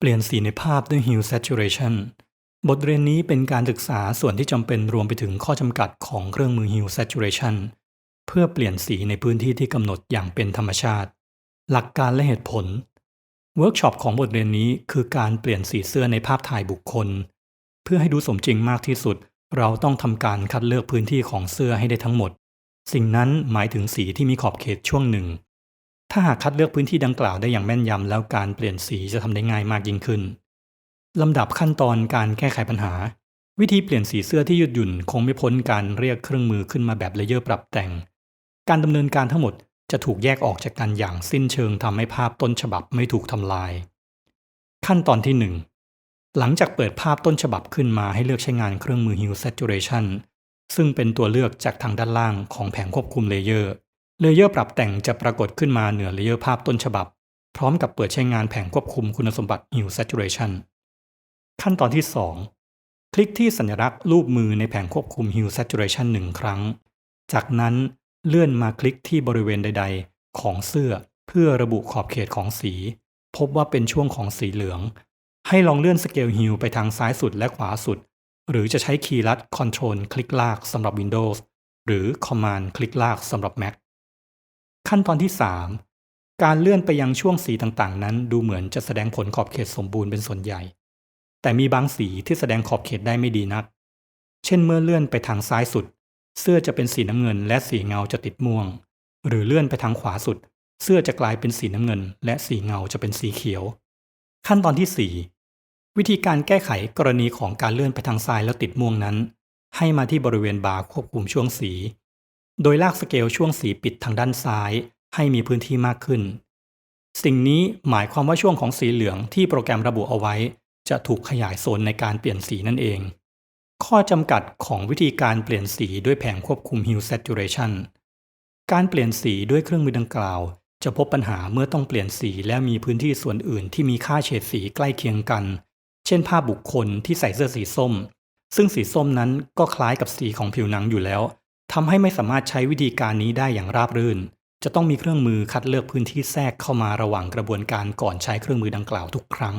เปลี่ยนสีในภาพด้วย Hue Saturation บทเรียนนี้เป็นการศึกษาส่วนที่จำเป็นรวมไปถึงข้อจำกัดของเครื่องมือ Hue Saturation เพื่อเปลี่ยนสีในพื้นที่ที่กำหนดอย่างเป็นธรรมชาติ หลักการและเหตุผล เวิร์กช็อปของบทเรียนนี้คือการเปลี่ยนสีเสื้อในภาพถ่ายบุคคล เพื่อให้ดูสมจริงมากที่สุด เราต้องทำการคัดเลือกพื้นที่ของเสื้อให้ได้ทั้งหมด สิ่งนั้นหมายถึงสีที่มีขอบเขตช่วงหนึ่ง ถ้าหากคัดเลือกพื้นที่ดังกล่าวได้อย่างแม่นยำ แล้วการเปลี่ยนสีจะทำได้ง่ายมากยิ่งขึ้นลำดับขั้นตอนการแก้ไขปัญหา วิธีเปลี่ยนสีเสื้อที่ยืดหยุ่นคงไม่พ้นการเรียกเครื่องมือขึ้นมาแบบเลเยอร์ปรับแต่ง การดำเนินการทั้งหมดจะถูกแยกออกจากกันอย่างสิ้นเชิงทำให้ภาพต้นฉบับไม่ถูกทำลาย ขั้นตอนที่ 1 หลังจากเปิดภาพต้นฉบับขึ้นมาให้เลือกใช้งานเครื่องมือ Hue Saturation ซึ่งเป็นตัวเลือกจากทางด้านล่างของแผงควบคุมเลเยอร์ เลเยอร์ปรับแต่งจะปรากฏขึ้นมาเหนือเลเยอร์ภาพต้นฉบับ พร้อมกับเปิดใช้งานแผงควบคุมคุณสมบัติ Hue Saturation ขั้นตอนที่ 2 คลิกที่สัญลักษณ์รูปมือในแผงควบคุม Hue Saturation หนึ่งครั้ง จากนั้นเลื่อนมาคลิกที่บริเวณใด ๆ ของเสื้อเพื่อระบุขอบเขตของสี พบว่าเป็นช่วงของสีเหลือง ให้ลองเลื่อนสเกลฮิลไปทางซ้ายสุดและขวาสุด หรือจะใช้คีย์ลัด Ctrl คลิกลากสำหรับ Windows หรือ Command คลิกลากสำหรับ Mac ขั้นตอนที่ 3 การเลื่อนไปยังช่วงสีต่างๆ นั้น ดูเหมือนจะแสดงผลขอบเขตสมบูรณ์เป็นส่วนใหญ่ แต่มีบางสีที่แสดงขอบเขตได้ไม่ดีนัก เช่นเมื่อเลื่อนไปทางซ้ายสุด เสื้อจะเป็นสีน้ำเงิน และสีเงาจะติดม่วง หรือเลื่อนไปทางขวาสุด เสื้อจะกลายเป็นสีน้ำเงิน และสีเงาจะเป็นสีเขียว ขั้นตอนที่ 4 วิธีการแก้ไขกรณีของการเลื่อนไปทางซ้ายแล้วติดม่วงนั้น ให้มาที่บริเวณบาร์ควบคุมช่วงสี โดยลากสเกลช่วงสีปิดทางด้านซ้ายให้มีพื้นที่มากขึ้น สิ่งนี้หมายความว่าช่วงของสีเหลืองที่โปรแกรมระบุเอาไว้ จะถูกขยายโซนในการเปลี่ยนสีนั่นเอง ข้อจำกัดของวิธีการเปลี่ยนสีด้วยแผงควบคุม Hue Saturation การเปลี่ยนสีด้วยเครื่องมือดังกล่าว จะพบปัญหาเมื่อต้องเปลี่ยนสีและมีพื้นที่ส่วนอื่นที่มีค่าเฉดสีใกล้เคียงกัน เช่นภาพบุคคลที่ใส่เสื้อสีส้ม ซึ่งสีส้มนั้นก็คล้ายกับสีของผิวหนังอยู่แล้ว ทำให้ไม่สามารถใช้วิธีการนี้ได้อย่างราบรื่น จะต้องมีเครื่องมือคัดเลือกพื้นที่แทรกเข้ามาระหว่างกระบวนการก่อนใช้เครื่องมือดังกล่าวทุกครั้ง